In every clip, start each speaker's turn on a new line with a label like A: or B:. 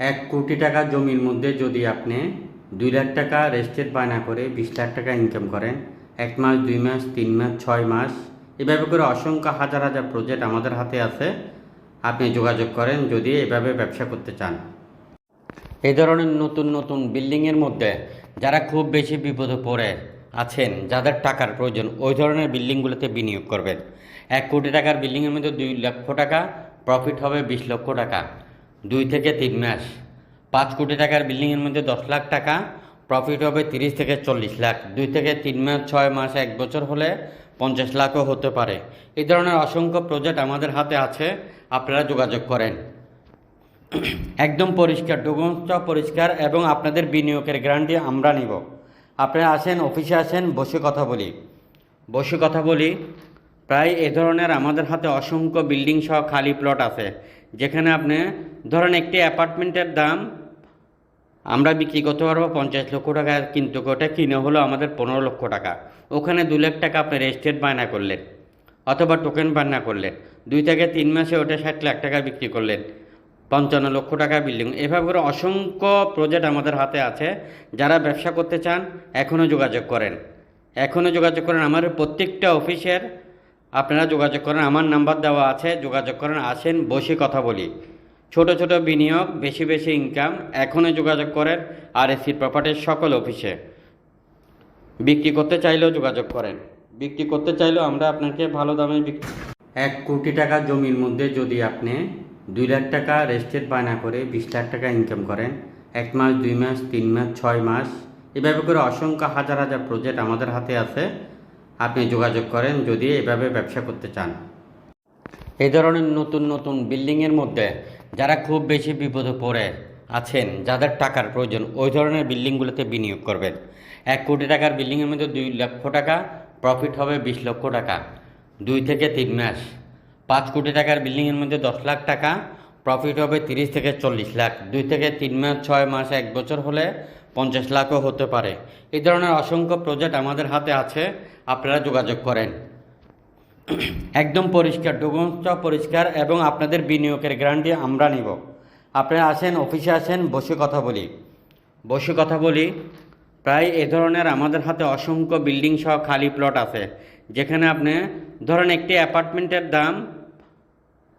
A: এক কোটি টাকা জমির মধ্যে যদি আপনি দুই লাখ টাকা রেস্টেড বায়না করে বিশ লাখ টাকা ইনকাম করেন, এক মাস, দুই মাস, তিন মাস, ছয় মাস, এভাবে করে অসংখ্য হাজার হাজার প্রজেক্ট আমাদের হাতে আছে, আপনি যোগাযোগ করেন যদি এভাবে ব্যবসা করতে চান। এই ধরনের নতুন নতুন বিল্ডিংয়ের মধ্যে যারা খুব বেশি বিপদে পড়ে আছেন, যাদের টাকার প্রয়োজন, ওই ধরনের বিল্ডিংগুলোতে বিনিয়োগ করবেন। এক কোটি টাকার বিল্ডিংয়ের মধ্যে দুই লক্ষ টাকা প্রফিট হবে বিশ লক্ষ টাকা। দুই থেকে তিন মাস। পাঁচ কোটি টাকার বিল্ডিংয়ের মধ্যে দশ লাখ টাকা প্রফিট হবে তিরিশ থেকে চল্লিশ লাখ। দুই থেকে তিন মাস, ছয় মাস, এক বছর হলে পঞ্চাশ লাখও হতে পারে। এই ধরনের অসংখ্য প্রজেক্ট আমাদের হাতে আছে, আপনারা যোগাযোগ করেন। একদম পরিষ্কার ডকুমেন্টস পরিষ্কার এবং আপনাদের বিনিয়োগের গ্যারান্টি আমরা নিব। আপনারা আসেন অফিসে আসেন, বসে কথা বলি। বসে কথা বলি প্রায় এ ধরনের আমাদের হাতে অসংখ্য বিল্ডিং সহ খালি প্লট আছে। যেখানে আপনি ধরেন একটি অ্যাপার্টমেন্টের দাম, আমরা বিক্রি করতে পারব পঞ্চাশ লক্ষ টাকা, কিন্তু ওটা কিনে হলো আমাদের পনেরো লক্ষ টাকা। ওখানে দু লাখ টাকা আপনি রেজিস্ট্রেট বায়না করলেন, অথবা টোকেন বায়না করলেন। দুই থেকে তিন মাসে ওটা ষাট লাখ টাকা বিক্রি করলেন, পঞ্চান্ন লক্ষ টাকা বিল্ডিং এভাবে করে অসংখ্য প্রজেক্ট আমাদের হাতে আছে। যারা ব্যবসা করতে চান এখনও যোগাযোগ করেন। এখনও যোগাযোগ করেন আমার প্রত্যেকটা অফিসের আপনারা যোগাযোগ করেন, আমার নাম্বার দেওয়া আছে, যোগাযোগ করেন, আসেন, বসে কথা বলি। ছোট ছোট বিনিয়োগ, বেশি বেশি ইনকাম এখনও যোগাযোগ করেন আর এসি প্রপার্টির সকল অফিসে বিক্রি করতে চাইলেও যোগাযোগ করেন। বিক্রি করতে চাইলেও আমরা আপনাকে ভালো দামে বিক্রি এক কোটি টাকা জমির মধ্যে যদি আপনি দুই লাখ টাকা রেস্টেড বায়না করে বিশ লাখ টাকা ইনকাম করেন, এক মাস, দুই মাস, তিন মাস, ছয় মাস, এভাবে করে অসংখ্য হাজার হাজার প্রজেক্ট আমাদের হাতে আছে। আপনি যোগাযোগ করেন যদি এভাবে ব্যবসা করতে চান। এই ধরনের নতুন নতুন বিল্ডিংয়ের মধ্যে যারা খুব বেশি বিপদে পড়ে আছেন, যাদের টাকার প্রয়োজন, ওই ধরনের বিল্ডিংগুলোতে বিনিয়োগ করবেন। এক কোটি টাকার বিল্ডিংয়ের মধ্যে দুই লক্ষ টাকা প্রফিট হবে বিশ লক্ষ টাকা। দুই থেকে তিন মাস। পাঁচ কোটি টাকার বিল্ডিংয়ের মধ্যে দশ লাখ টাকা প্রফিট হবে তিরিশ থেকে চল্লিশ লাখ। দুই থেকে তিন মাস, ছয় মাস, এক বছর হলে পঞ্চাশ লাখও হতে পারে। এই ধরনের অসংখ্য প্রজেক্ট আমাদের হাতে আছে, আপনারা যোগাযোগ করেন। একদম পরিষ্কার ডকুমেন্টস পরিষ্কার এবং আপনাদের বিনিয়োগের গ্যারান্টি আমরা নিব। আপনারা আসেন অফিসে আসেন, বসে কথা বলি। বসে কথা বলি, প্রায় এ ধরনের আমাদের হাতে অসংখ্য বিল্ডিং সহ খালি প্লট আছে। যেখানে আপনি, ধরেন একটি অ্যাপার্টমেন্টের দাম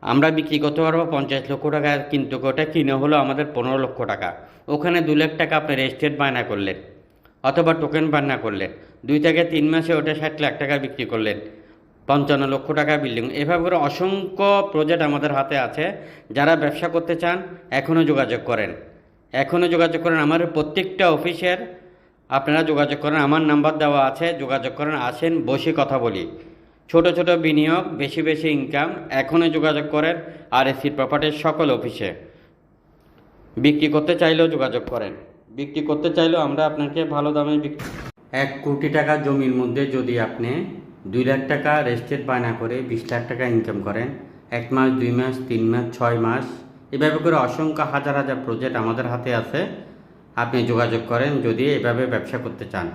A: আমরা বিক্রি করতে পারব পঞ্চাশ লক্ষ টাকা, কিন্তু ওটা কিনে হলো আমাদের পনেরো লক্ষ টাকা। ওখানে দু লাখ টাকা আপনি রেজিস্ট্রেট বায়না করলেন, অথবা টোকেন বায়না করলেন। দুই থেকে তিন মাসে ওটা ষাট লাখ টাকা বিক্রি করলেন। পঞ্চান্ন লক্ষ টাকা বিল্ডিং এভাবে করে অসংখ্য প্রজেক্ট আমাদের হাতে আছে। যারা ব্যবসা করতে চান, এখনও যোগাযোগ করেন। এখনও যোগাযোগ করেন আমার প্রত্যেকটা অফিসের। আপনারা যোগাযোগ করেন, আমার নাম্বার দেওয়া আছে, যোগাযোগ করেন, আসেন, বসে কথা বলি। ছোট ছোট বিনিয়োগ, বেশি বেশি ইনকাম এখনও যোগাযোগ করেন আর এসির প্রপার্টির সকল অফিসে বিক্রি করতে চাইলেও যোগাযোগ করেন। বিক্রি করতে চাইলেও আমরা আপনাকে ভালো দামে বিক্রি এক কোটি টাকা জমির মধ্যে যদি আপনি দুই লাখ টাকা রেস্টেড বায়না করে বিশ লাখ টাকা ইনকাম করেন, এক মাস, দুই মাস, তিন মাস, ছয় মাস, এভাবে করে অসংখ্য হাজার হাজার প্রজেক্ট আমাদের হাতে আছে। আপনি যোগাযোগ করেন যদি এভাবে ব্যবসা করতে চান।